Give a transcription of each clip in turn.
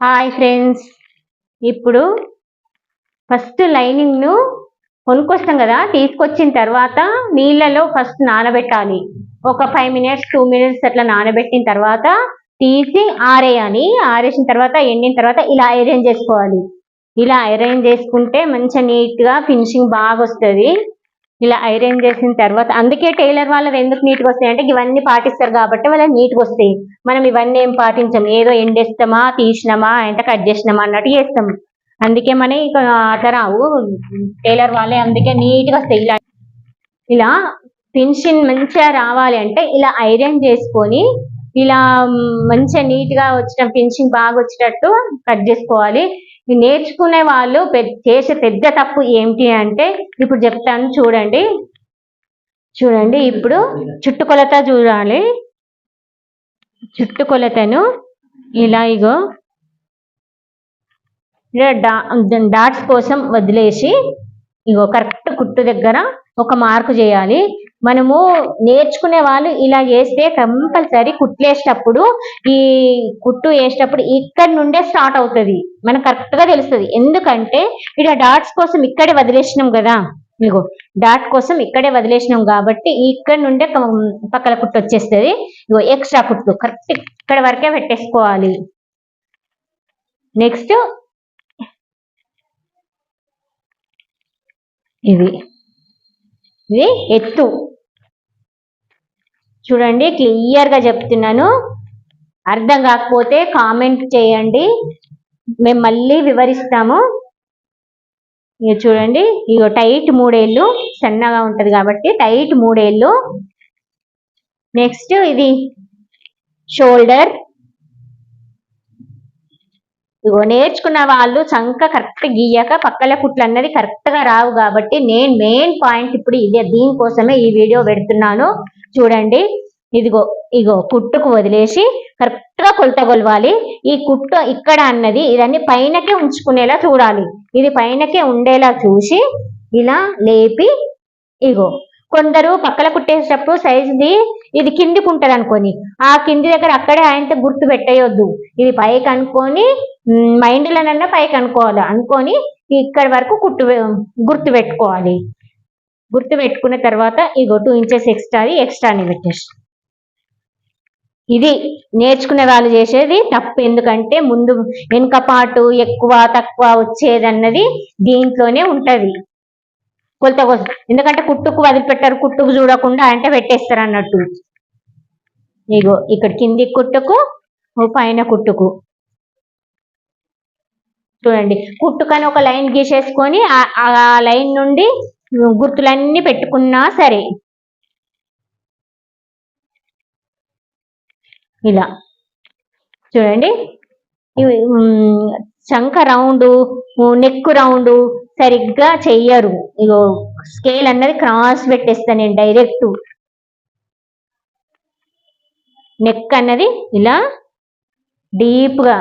Hi friends ఇప్పుడు first లైనింగ్ను కొనుక్కొస్తాం కదా తీసుకొచ్చిన తర్వాత నీళ్ళలో ఫస్ట్ నానబెట్టాలి. ఒక ఫైవ్ మినిట్స్ టూ మినిట్స్ అట్లా నానబెట్టిన తర్వాత తీసి ఆరేయాలి. ఆరేసిన తర్వాత ఎండిన తర్వాత ఇలా ఐరన్ చేసుకోవాలి. ఇలా ఐరన్ చేసుకుంటే మంచిగా నీట్గా ఫినిషింగ్ బాగా వస్తుంది. ఇలా ఐరన్ చేసిన తర్వాత అందుకే టైలర్ వాళ్ళవి ఎందుకు నీట్గా వస్తాయి అంటే ఇవన్నీ పాటిస్తారు కాబట్టి వాళ్ళ నీట్గా వస్తాయి. మనం ఇవన్నీ ఏం పాటించాం? ఏదో ఎండేస్తామా తీసినామా ఎంత కట్ చేసినామా అన్నట్టు చేస్తాం. అందుకే మన ఇక అట్లా రావు. టైలర్ వాళ్ళే అందుకే నీట్గా వస్తాయి. ఇలా ఇలా పెన్షన్ మంచిగా రావాలి అంటే ఇలా ఐరన్ చేసుకొని ఇలా మంచిగా నీట్గా వచ్చిన పెన్షన్ బాగా వచ్చేటట్టు కట్ చేసుకోవాలి. నేర్చుకునే వాళ్ళు పెద్ద- చేసే పెద్ద తప్పు ఏమిటి అంటే ఇప్పుడు చెప్తాను చూడండి. చూడండి ఇప్పుడు చుట్టుకొలత చూడాలి. చుట్టుకొలతను ఇలా ఇగో ఇలా డా డాట్స్ కోసం వదిలేసి ఇగో కరెక్ట్ కుట్టు దగ్గర ఒక మార్కు చేయాలి. మనము నేర్చుకునే వాళ్ళు ఇలా చేస్తే కంపల్సరీ కుట్లేసేటప్పుడు ఈ కుట్టు వేసేటప్పుడు ఇక్కడ నుండే స్టార్ట్ అవుతుంది. మనకు కరెక్ట్గా తెలుస్తుంది. ఎందుకంటే ఇక్కడ డాట్స్ కోసం ఇక్కడే వదిలేసినాం కదా. మీకు డాట్ కోసం ఇక్కడే వదిలేసినాం కాబట్టి ఇక్కడ నుండే పక్కల కుట్టు వచ్చేస్తుంది. ఇగో ఎక్స్ట్రా కుట్టు కరెక్ట్ ఇక్కడ వరకే పెట్టేసుకోవాలి. నెక్స్ట్ ఇది ఇది ఎత్తు. చూడండి క్లియర్గా చెప్తున్నాను. అర్థం కాకపోతే కామెంట్ చేయండి. మేము మళ్ళీ వివరిస్తాము. ఇక చూడండి ఇగో టైట్ మూడేళ్ళు సన్నగా ఉంటుంది కాబట్టి టైట్ మూడేళ్ళు. నెక్స్ట్ ఇది షోల్డర్ ఇగో నేర్చుకున్న వాళ్ళు చంక కరెక్ట్ గీయక పక్కల కుట్లు అన్నది కరెక్ట్గా రావు కాబట్టి నేను మెయిన్ పాయింట్ ఇప్పుడు ఇదే దీనికోసమే ఈ వీడియో పెడుతున్నాను. చూడండి. ఇదిగో ఇగో కుట్టుకు వదిలేసి కరెక్ట్గా కొలత కొలవాలి. ఈ కుట్టు ఇక్కడ అన్నది ఇదన్నీ పైనకే ఉంచుకునేలా చూడాలి. ఇది పైనకే ఉండేలా చూసి ఇలా లేపి ఇగో కొందరు పక్కల కుట్టేసేటప్పుడు సైజుది ఇది కిందికి ఉంటుంది అనుకోని ఆ కింది దగ్గర అక్కడే ఆయనతో గుర్తు పెట్టేయొద్దు. ఇది పైకి అనుకొని మైండ్లోనన్నా పైకి అనుకోవాలి. అనుకొని ఇక్కడ వరకు కుట్టు గుర్తు పెట్టుకోవాలి. గుర్తు పెట్టుకున్న తర్వాత ఇగో టూ ఇంచెస్ ఎక్స్ట్రాది ఎక్స్ట్రాని పెట్టేసి ఇది నేర్చుకునే వాళ్ళు చేసేది తప్పు. ఎందుకంటే ముందు వెనుక పాటు ఎక్కువ తక్కువ వచ్చేది అన్నది దీంట్లోనే ఉంటుంది. కొలత కోసం. ఎందుకంటే కుట్టుకు వదిలిపెట్టారు కుట్టుకు చూడకుండా అంటే పెట్టేస్తారు అన్నట్టు. ఇగో ఇక్కడ కింది కుట్టుకు పైన కుట్టుకు. చూడండి కుట్టుకని ఒక లైన్ గీసేసుకొని ఆ లైన్ నుండి గుర్తులన్నీ పెట్టుకున్నా సరే. ఇలా. చూడండి శంఖ రౌండ్ నెక్ రౌండ్ సరిగ్గా చెయ్యరు. ఇగో స్కేల్ అన్నది క్రాస్ పెట్టేస్తాను నేను డైరెక్ట్. నెక్ అన్నది ఇలా డీప్గా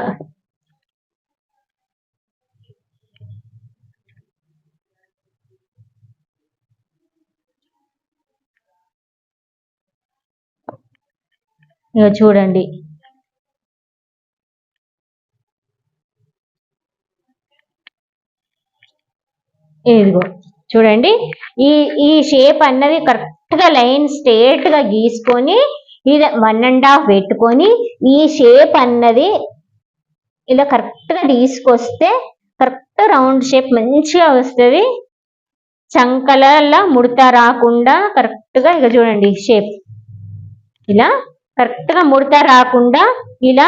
ఇగో చూడండి. ఇదిగో చూడండి. ఈ ఈ షేప్ అన్నది కరెక్ట్గా లైన్ స్ట్రేట్గా గీసుకొని ఇది వన్ అండ్ హాఫ్ పెట్టుకొని ఈ షేప్ అన్నది ఇలా కరెక్ట్గా తీసుకొస్తే కరెక్ట్ రౌండ్ షేప్ మంచిగా వస్తుంది. చంకలలా ముడత రాకుండా కరెక్ట్గా ఇక చూడండి షేప్ ఇలా కరెక్ట్గా ముడత రాకుండా ఇలా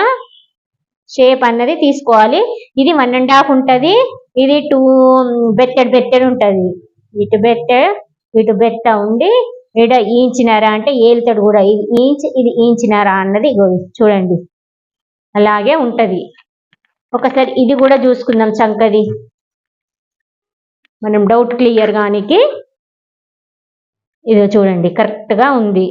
షేప్ అన్నది తీసుకోవాలి. ఇది వన్ అండ్ హాఫ్ ఉంటుంది. ఇది టూ బెత్తెడ్ బెత్తెడ్ ఉంటుంది. ఇటు బెత్తెడ్ ఇటు బెత్త ఉండి ఇడ ఈంచినారా అంటే ఏలుతాడు కూడా. ఇది ఈంచి ఇది ఈంచినారా అన్నది చూడండి. అలాగే ఉంటది. ఒకసారి ఇది కూడా చూసుకుందాం చంకది. మనం డౌట్ క్లియర్ గానికి ఇది చూడండి. కరెక్ట్గా ఉంది.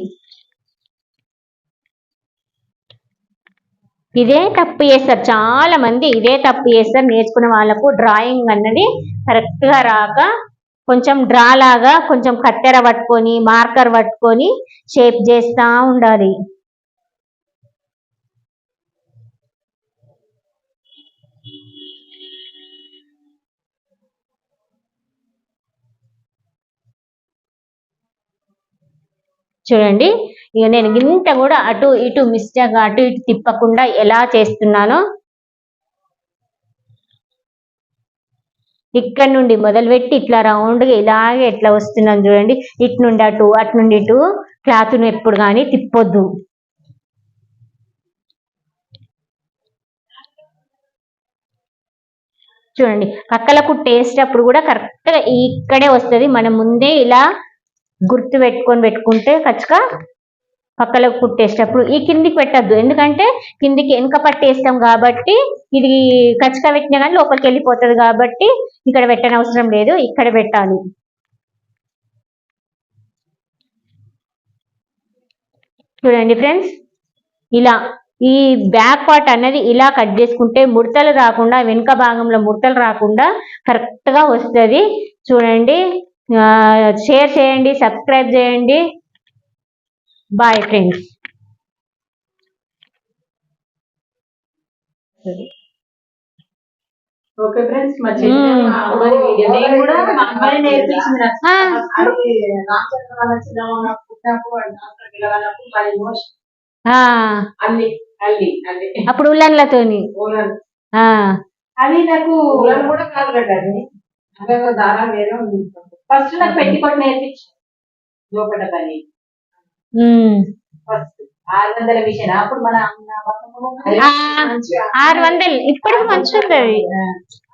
ఇదే తప్పు చేస్తారు. చాలా మంది ఇదే తప్పు చేస్తారు. నేర్చుకునే వాళ్ళకు డ్రాయింగ్ అన్నది కరెక్ట్గా రాక కొంచెం డ్రా లాగా కొంచెం కత్తెర పట్టుకొని మార్కర్ పట్టుకొని షేప్ చేస్తా ఉండాలి. చూడండి. ఇక నేను ఇంత కూడా అటు ఇటు మిస్టేక్ అటు ఇటు తిప్పకుండా ఎలా చేస్తున్నానో ఇక్కడ నుండి మొదలుపెట్టి ఇట్లా రౌండ్గా ఇలాగే ఎట్లా వస్తున్నాను చూడండి. ఇటు నుండి అటు అటు నుండి ఇటు క్లాత్ను ఎప్పుడు కానీ తిప్పొద్దు. చూడండి. కక్కలకు టేస్ట్ అప్పుడు కూడా కరెక్ట్గా ఇక్కడే వస్తుంది. మనం ముందే ఇలా గుర్తు పెట్టుకొని పెట్టుకుంటే ఖచ్చితంగా పక్కలకు కుట్టేసేటప్పుడు ఈ కిందికి పెట్టద్దు. ఎందుకంటే కిందికి వెనుక పట్టేస్తాం కాబట్టి ఇది కచ్చక పెట్టినా కానీ లోపలికి వెళ్ళిపోతుంది కాబట్టి ఇక్కడ పెట్టని అవసరం లేదు ఇక్కడ పెట్టాలి. చూడండి ఫ్రెండ్స్ ఇలా ఈ బ్యాక్ పార్ట్ అనేది ఇలా కట్ చేసుకుంటే ముడతలు రాకుండా వెనుక భాగంలో ముడతలు రాకుండా కరెక్ట్గా వస్తుంది. చూడండి షేర్ చేయండి సబ్స్క్రైబ్ చేయండి. Bye friends. ఓకే ఫ్రెండ్స్ మా అమ్మాయి వీడియో నేను కూడా మా అమ్మాయి నేర్పించింది. అది అల్లి అల్లి అల్లి. అప్పుడు ఉల్లన్లతోని అది నాకు ఊరన్ కూడా కాదు కదా అది దారం వేరే ఉంది. ఫస్ట్ నాకు పెట్టి కొట్టి నేర్పించు. లోపల పని. ఫస్ట్ ఆరు వందల మిషన్ అప్పుడు మన ఆరు వందలు. ఇప్పుడు మంచిగా ఉంటది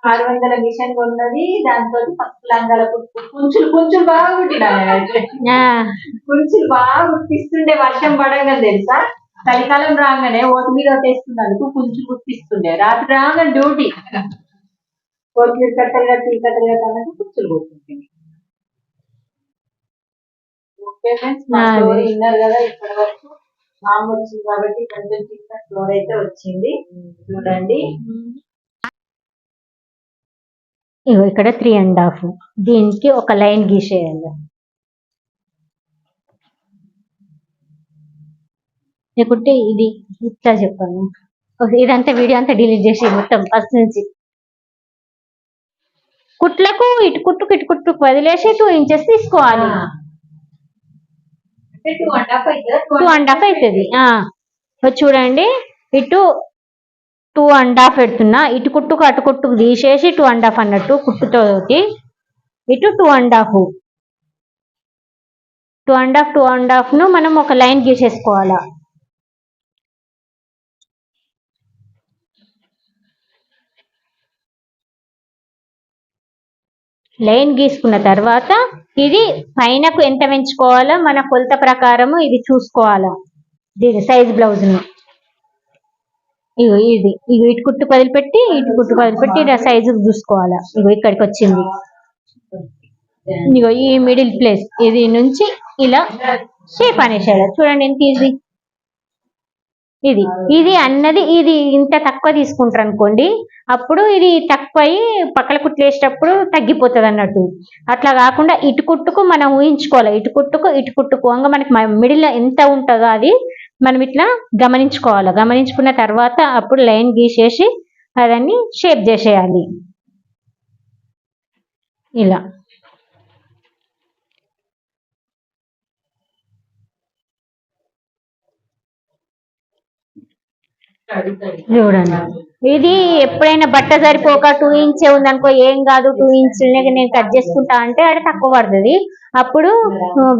ఆరు వందల మిషన్ కొన్నది. దాంతో ఫస్ట్ లంగాల కుంచులు కుంచులు బాగా కుట్టినాయి ఆ, కుంచులు బాగా కుట్టిస్తుండే వర్షం పడగా తెలుసా? చలికాలం రాగానే ఓటు మీద ఒట్టేస్తున్నందుకు కుంచులు కుట్టిస్తుండే. రాత్రి రాగానే డ్యూటీ. కొత్తిమీర కట్టలు కట్టి కట్టలు కట్టాలంటే కుంచులు కుట్టింది. ఓకే ఫ్రెండ్స్ మా ఆ, స్టోరీ విన్నారు కదా ఇప్పటి వరకు. మామ వచ్చింది కాబట్టి కొంచెం చిన్న స్టోరీ అయితే వచ్చింది. చూడండి. ఇగో ఇక్కడ త్రీ అండ్ హాఫ్ దీనికి ఒక లైన్ గీసేయాలి లేకుంటే ఇది ఇట్లా చెప్పాను ఇదంతా వీడియో అంతా డిలీట్ చేసి మొత్తం ఫస్ట్ నుంచి. కుట్లకు ఇటు కుట్టుకు ఇటు కుట్టుకు వదిలేసి టూ ఇంచెస్ తీసుకోవాలి. అంటే టూ అండ్ హాఫ్ అవుతుందా చూడండి ఇటు టూ అండ్ హాఫ్ పెడుతున్నా. ఇటు కుట్టుకు అటు కుట్టుకు తీసేసి టూ అండ్ హాఫ్ అన్నట్టు కుట్టుతోటి ఇటు two and half two and half two and హాఫ్ను మనం ఒక లైన్ గీసేసుకోవాలా. లైన్ గీసుకున్న తర్వాత ఇది పైనకు ఎంత పెంచుకోవాలో మన కొలత ప్రకారము ఇది చూసుకోవాలా. దీని సైజ్ బ్లౌజ్ను. ఇగో ఇది. ఇగో ఇటు కుట్టు వదిలిపెట్టి ఇటు కుట్టు వదిలిపెట్టి ఇలా సైజు చూసుకోవాలా. ఇగో ఇక్కడికి వచ్చింది. ఇగో ఈ మిడిల్ ప్లేస్ ఇది నుంచి ఇలా షేప్ అనేసేయాలి. చూడండి ఎంత ఈజీ ఇది. ఇది అన్నది ఇది ఇంత తక్కువ తీసుకుంటారు అనుకోండి అప్పుడు ఇది తక్కువ అయ్యి పక్కల కుట్లేసేటప్పుడు తగ్గిపోతుంది అన్నట్టు అట్లా కాకుండా ఇటు కుట్టుకు మనం ఊహించుకోవాలి. ఇటు కుట్టుకు ఇటు కుట్టుకు. అంగా మనకి మిడిల్ ఎంత ఉంటుందో అది మనం ఇట్లా గమనించుకోవాలి. గమనించుకున్న తర్వాత అప్పుడు లైన్ గీసేసి అదాన్ని షేప్ చేసేయాలి. ఇలా. చూడండి. ఇది ఎప్పుడైనా బట్ట సరిపోక టూ ఇంచే ఉందనుకో ఏం కాదు టూ ఇంచ్ నేను కట్ చేసుకుంటా అంటే అది తక్కువ పడుతుంది. అప్పుడు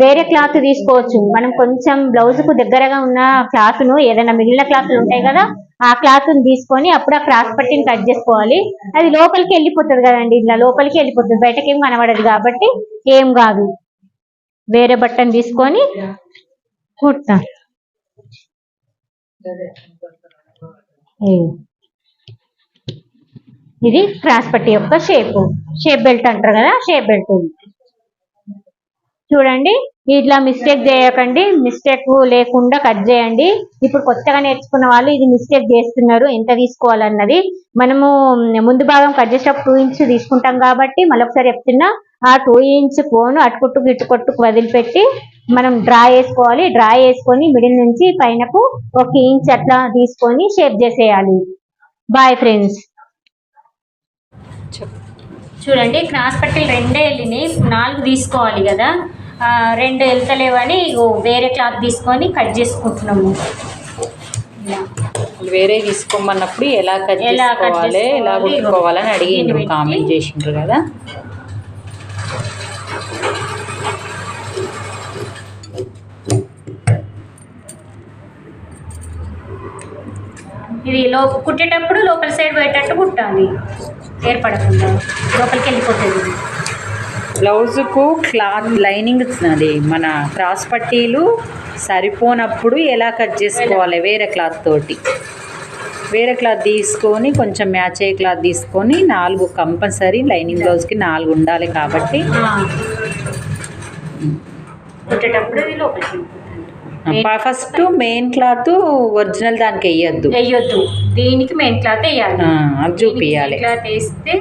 వేరే క్లాత్ తీసుకోవచ్చు. మనం కొంచెం బ్లౌజ్కు దగ్గరగా ఉన్న క్లాత్ను ఏదైనా మిగిలిన క్లాత్లు ఉంటాయి కదా ఆ క్లాత్ని తీసుకొని అప్పుడు ఆ క్రాస్ పట్టిని కట్ చేసుకోవాలి. అది లోపలికి వెళ్ళిపోతుంది కదండి ఇలా లోపలికి వెళ్ళిపోతుంది. బయటకి ఏం కనబడదు కాబట్టి ఏం కాదు. వేరే బట్టను తీసుకొని కుడతా ఇది. క్రాస్ పట్టి యొక్క షేప్. షేప్ బెల్ట్ అంటారు కదా షేప్ బెల్ట్ చూడండి ఇట్లా మిస్టేక్ చేయకండి మిస్టేక్ లేకుండా కట్ చేయండి. ఇప్పుడు కొత్తగా నేర్చుకున్న వాళ్ళు ఇది మిస్టేక్ చేస్తున్నారు ఎంత తీసుకోవాలన్నది. మనము ముందు భాగం కట్ చేసేటప్పుడు టూ ఇంచ్ తీసుకుంటాం కాబట్టి మళ్ళొకసారి చెప్తున్నా ఆ టూ ఇంచ్ కోను అటుకొట్టుకు ఇటుకొట్టుకు వదిలిపెట్టి మనం డ్రా చేసుకోవాలి. డ్రా చేసుకొని మిడిల్ నుంచి పైనకు ఒక ఇంచ్ అట్లా తీసుకొని షేప్ చేసేయాలి. బాయ్ ఫ్రెండ్స్ చూడండి క్రాస్ పట్టీలు రెండే వెళ్ళినాయి. నాలుగు తీసుకోవాలి కదా. ఆ, రెండు వెళ్తలేవని ఇగో వేరే క్లాత్ తీసుకొని కట్ చేసుకుంటున్నాము. ఇలా. వేరే తీసుకోమన్నప్పుడు ఎలా కట్ చేసుకోవాలి ఎలా కుట్టుకోవాలని పెట్టి- కామెంట్ చేసిండ్రు కదా. ఇది లో కుట్టేటప్పుడు లోపల సైడ్ పోయేటట్టు కుట్టాలి ఏర్పడకుండా లోపలికి వెళ్ళిపోతుంది. బ్లౌజుకు క్లాత్ లైనింగ్ అది మన క్రాస్ పట్టీలు సరిపోనప్పుడు ఎలా కట్ చేసుకోవాలి వేరే క్లాత్ తోటి వేరే క్లాత్ తీసుకొని కొంచెం మ్యాచ్ అయ్యే క్లాత్ తీసుకొని నాలుగు కంపల్సరీ లైనింగ్ బ్లౌజ్కి నాలుగు ఉండాలి కాబట్టి. కుట్టేటప్పుడు లోపలికి ఫస్ట్ మెయిన్ క్లాత్ ఒరిజినల్ దానికి వేయద్దు. వేయొద్దు. దీనికి మెయిన్ క్లాత్ వేయాలి? అది చూపియాలి క్లాత్ వేస్తే